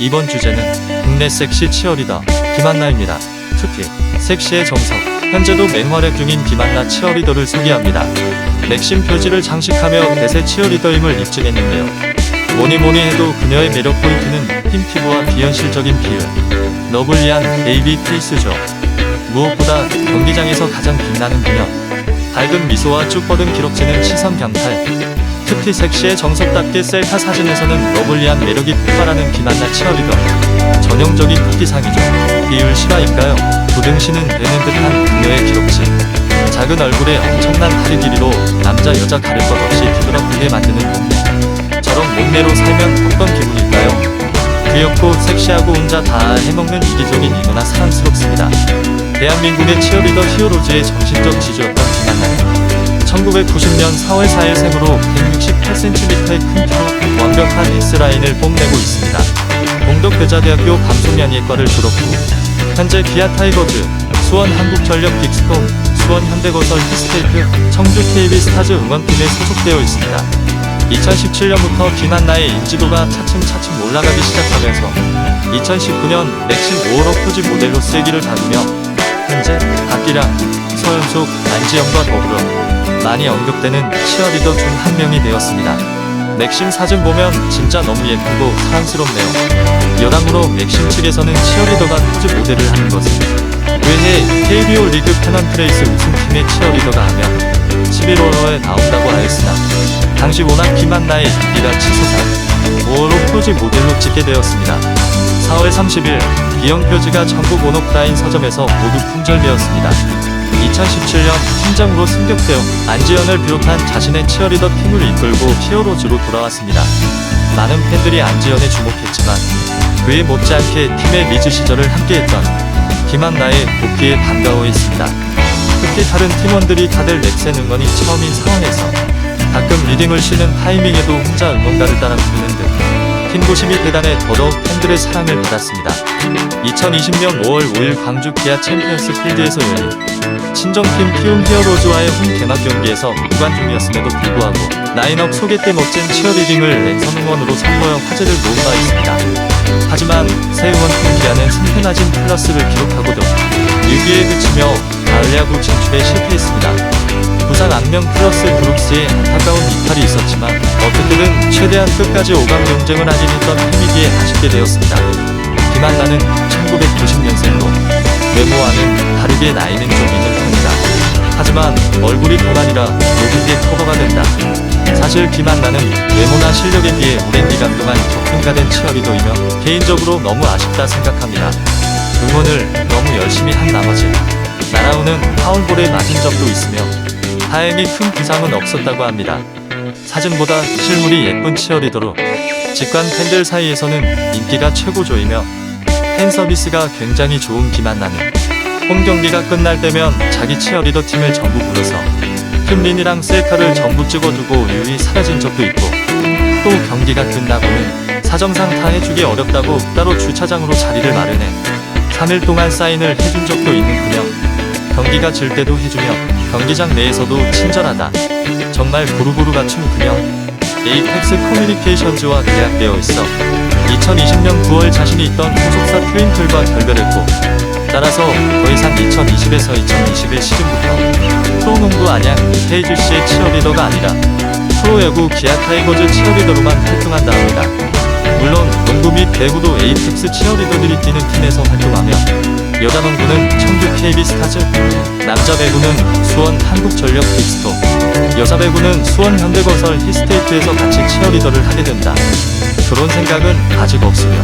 이번 주제는 국내 섹시 치어리더 김한나입니다. 특히 섹시의 정석, 현재도 맹활약 중인 김한나 치어리더를 소개합니다. 맥심 표지를 장식하며 대세 치어리더임을 입증했는데요. 뭐니 뭐니 해도 그녀의 매력 포인트는 흰 피부와 비현실적인 비율, 러블리한 베이비 페이스죠. 무엇보다 경기장에서 가장 빛나는 그녀. 밝은 미소와 쭉 뻗은 기럭지는 시선 강탈. 특히 섹시의 정석답게 셀카 사진에서는 러블리한 매력이 폭발하는 김한나 치어리더. 전형적인 토끼상이죠. 비율 실화인가요? 도등신은 되는 듯한 그녀의 기럭지. 작은 얼굴에 엄청난 다리 길이로 남자 여자 가릴 것 없이 뒤돌아보게 만드는 몸매. 저런 몸매로 살면 어떤 기분일까요? 귀엽고 섹시하고 혼자 다 해먹는 이기적인 이거나 사랑스럽습니다. 대한민국의 치어리더 히어로즈의 정신적 지주였던 김한나는 1990년 4월 4일 생으로 168cm의 큰 키, 완벽한 S라인을 뽐내고 있습니다. 공덕대자대학교 방송연예과를 졸업 후 현재 기아 타이거즈, 수원 한국전력 빅스톤, 수원 현대건설 히스테이크, 청주 KB 스타즈 응원팀에 소속되어 있습니다. 2017년부터 김한나의 인지도가 차츰차츰 올라가기 시작하면서 2019년 맥심 5월호 표지 모델로 세기를 받으며 현재 박기량, 서현숙, 안지영과 더불어 많이 언급되는 치어리더 중 한 명이 되었습니다. 맥심 사진 보면 진짜 너무 예쁘고 사랑스럽네요. 여담으로 맥심 측에서는 치어리더가 포즈 모델을 하는 것을 외해 KBO 리그 페넌트레이스 우승팀의 치어리더가 하면 11월호에 나온다고 하였으나 당시 워낙 김한나의 인기가 치솟아 5월호 표지 모델로 찍게 되었습니다. 4월 30일 비형 표지가 전국 온오프라인 서점에서 모두 품절되었습니다. 2017년 팀장으로 승격되어 안지연을 비롯한 자신의 치어리더 팀을 이끌고 히어로즈로 돌아왔습니다. 많은 팬들이 안지연에 주목했지만 그에 못지않게 팀의 리즈 시절을 함께했던 김한나의 복귀에 반가워했습니다. 특히 다른 팀원들이 다들 넥센 응원이 처음인 상황에서 가끔 리딩을 쉬는 타이밍에도 혼자 응원가를 따라 부르는 등 팀고심이 대단해 더더욱 팬들의 사랑을 받았습니다. 2020년 5월 5일 광주 기아 챔피언스 필드에서 열린 친정팀 키움 히어로즈와의 홈 개막 경기에서 무관 중이었음에도 불구하고 라인업 소개 때 멋진 치어리딩을 랜선 응원으로 선보여 화제를 모은 바 있습니다. 하지만 새 응원팀 기아는 승패나진 플러스를 기록하고도 6위에 그치며 가을 야구 진출에 실패했습니다. 부산 악명 플러스 브룩스의 안타까운 이탈이 있었지만 어떻게든 최대한 끝까지 5강 경쟁을 하긴 했던 팀이기에 아쉽게 되었습니다. 김한나는 1990년생으로 외모와는 다르게 나이는 좀 있는 편이다. 하지만 얼굴이 고난이라 모든 게 커버가 된다. 사실 김한나는 외모나 실력에 비해 오랜 기간 동안 격분가된 치어리더이며 개인적으로 너무 아쉽다 생각합니다. 응원을 너무 열심히 한 나머지 날아오는 파울볼에 맞은 적도 있으며 다행히 큰 부상은 없었다고 합니다. 사진보다 실물이 예쁜 치어리더로 직관 팬들 사이에서는 인기가 최고조이며 팬 서비스가 굉장히 좋은 김한나는 홈 경기가 끝날 때면 자기 치어리더 팀을 전부 불러서 킴린이랑 셀카를 전부 찍어주고 유이 사라진 적도 있고 또 경기가 끝나고는 사정상 다 해주기 어렵다고 따로 주차장으로 자리를 마련해 3일 동안 사인을 해준 적도 있는 그녀 경기가 질 때도 해주며 경기장 내에서도 친절하다 정말 고루고루 갖춘 그녀 에이펙스 커뮤니케이션즈와 계약되어 있어 2020년 9월 자신이 있던 소속사 트윈틀과 결별했고 따라서 더 이상 2020에서 2021 시즌부터 프로농구 안양 KGC의 치어리더가 아니라 프로야구 기아 타이거즈 치어리더로만 활동한다 합니다. 물론 농구 및 배구도 에이펙스 치어리더들이 뛰는 팀에서 활동하며 여자 농구는 청주 KB 스타즈, 남자 배구는 수원 한국전력 빅스토, 여자 배구는 수원 현대건설 히스테이트에서 같이 치어리더를 하게 된다. 그런 생각은 아직 없으며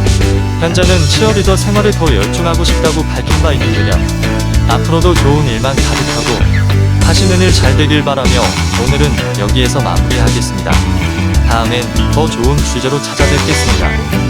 현재는 치어리더 생활에 더 열중하고 싶다고 밝힌 바 있는 그녀 앞으로도 좋은 일만 가득하고 하시는 일 잘 되길 바라며 오늘은 여기에서 마무리하겠습니다. 다음엔 더 좋은 주제로 찾아뵙겠습니다.